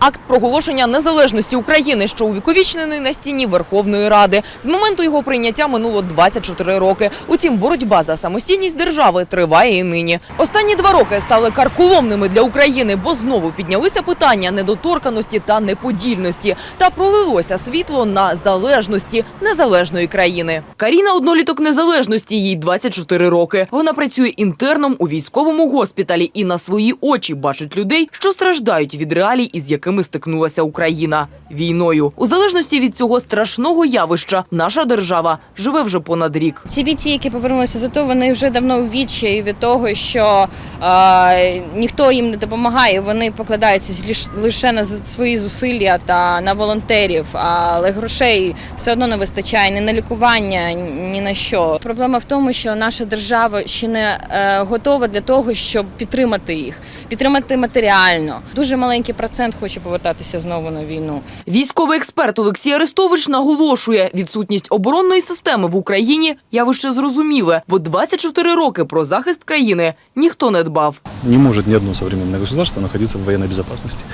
акт проголошення незалежності України, що увіковічнений на стіні Верховної Ради. З моменту його прийняття минуло 24 роки. Утім, боротьба за самостійність держави триває і нині. Останні два роки стали карколомними для України, бо знову піднялися питання недоторканості та неподільності. Та пролилося світло на залежності незалежної країни. Каріна одноліток незалежності, їй 24 роки. Вона працює інтерном у військовому госпіталі і на свої очі бачить людей, що страждають від реалій, із якими стикнулася Україна війною. У залежності від цього страшного явища, наша держава живе вже понад рік. Ці бійці, які повернулися з АТО, вони вже давно у відчаї від того, що е, ніхто їм не допомагає. Вони покладаються лише на свої зусилля та на волонтерів, але грошей все одно не вистачає ні на лікування, ні на що. Проблема в тому, що наша держава ще не е, готова для того, щоб підтримати їх, підтримати матеріально. Дуже маленький процент хоче повертатися знову на війну. Військовий експерт Олексій Арестович наголошує, відсутність оборонної системи в Україні явище зрозуміле, бо 24 роки про захист країни ніхто не дбав. Не може ні одне сучасне государство знаходитися в воєнній безопасности.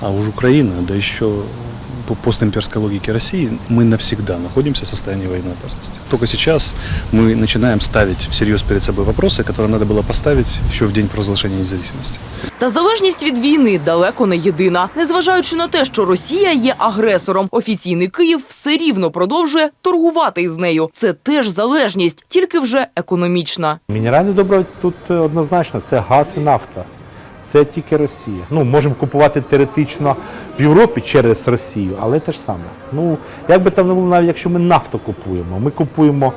А уж Україна, да еще по постимперской логике России, мы навсегда находимся в состоянии военной опасности. Только сейчас мы начинаем ставить всерьез перед собой вопросы, которые надо было поставить еще в день провозглашения независимости. Та залежність від війни далеко не єдина. Незважаючи на те, що Росія є агресором, офіційний Київ все рівно продовжує торгувати із нею. Це теж залежність, тільки вже економічна. Мінеральне добро тут е, однозначно це газ і нафта. Це тільки Росія. Ну, можемо купувати теоретично в Європі через Росію, але те ж саме. Ну, як би там не було, навіть якщо ми нафту купуємо, ми купуємо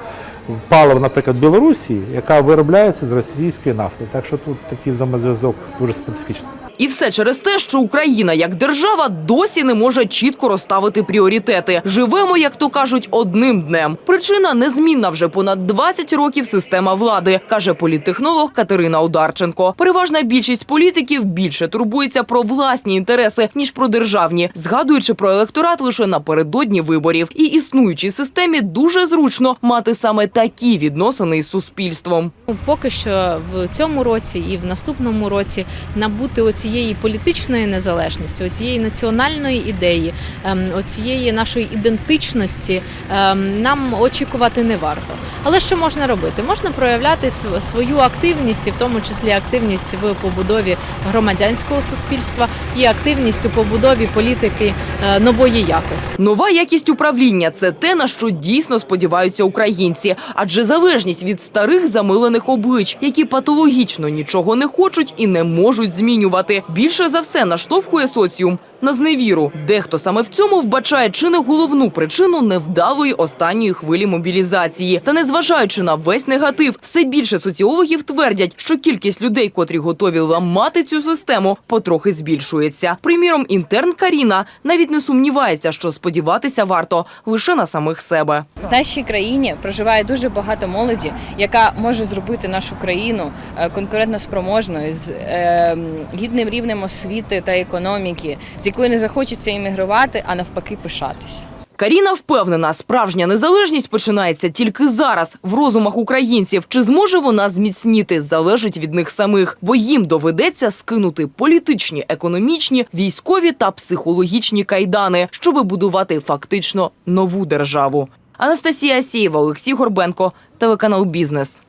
паливо, наприклад, Білорусі, яка виробляється з російської нафти. Так що тут такий взаємозв'язок дуже специфічний. І все через те, що Україна як держава досі не може чітко розставити пріоритети. Живемо, як то кажуть, одним днем. Причина незмінна вже понад 20 років система влади, каже політтехнолог Катерина Одарченко. Переважна більшість політиків більше турбується про власні інтереси ніж про державні, згадуючи про електорат лише напередодні виборів. І існуючій системі дуже зручно мати саме такі відносини із суспільством. Поки що в цьому році і в наступному році набути оцієї політичної незалежності, оцієї національної ідеї, ем, оцієї нашої ідентичності ем, нам очікувати не варто. Але що можна робити? Можна проявляти свою активність, і в тому числі активність в побудові громадянського суспільства і активність у побудові політики е, нової якості. Нова якість управління це те, на що дійсно сподіваються українці, адже залежність від старих замилених облич, які патологічно нічого не хочуть і не можуть змінювати. Більше за все наштовхує соціум на зневіру. Дехто саме в цьому вбачає чи не головну причину невдалої останньої хвилі мобілізації. Та незважаючи на весь негатив, все більше соціологів твердять, що кількість людей, котрі готові ламати цю систему, потрохи збільшується. Приміром, інтерн Каріна навіть не сумнівається, що сподіватися варто лише на самих себе. В нашій країні проживає дуже багато молоді, яка може зробити нашу країну е, конкурентноспроможною з е, гідним рівнем освіти та економіки, з якою не захочеться іммігрувати, а навпаки пишатись. Каріна впевнена, справжня незалежність починається тільки зараз в розумах українців. Чи зможе вона зміцніти, залежить від них самих, бо їм доведеться скинути політичні, економічні, військові та психологічні кайдани, щоби будувати фактично нову державу. Анастасія Асєєва, Олексій Горбенко, телеканал Бізнес.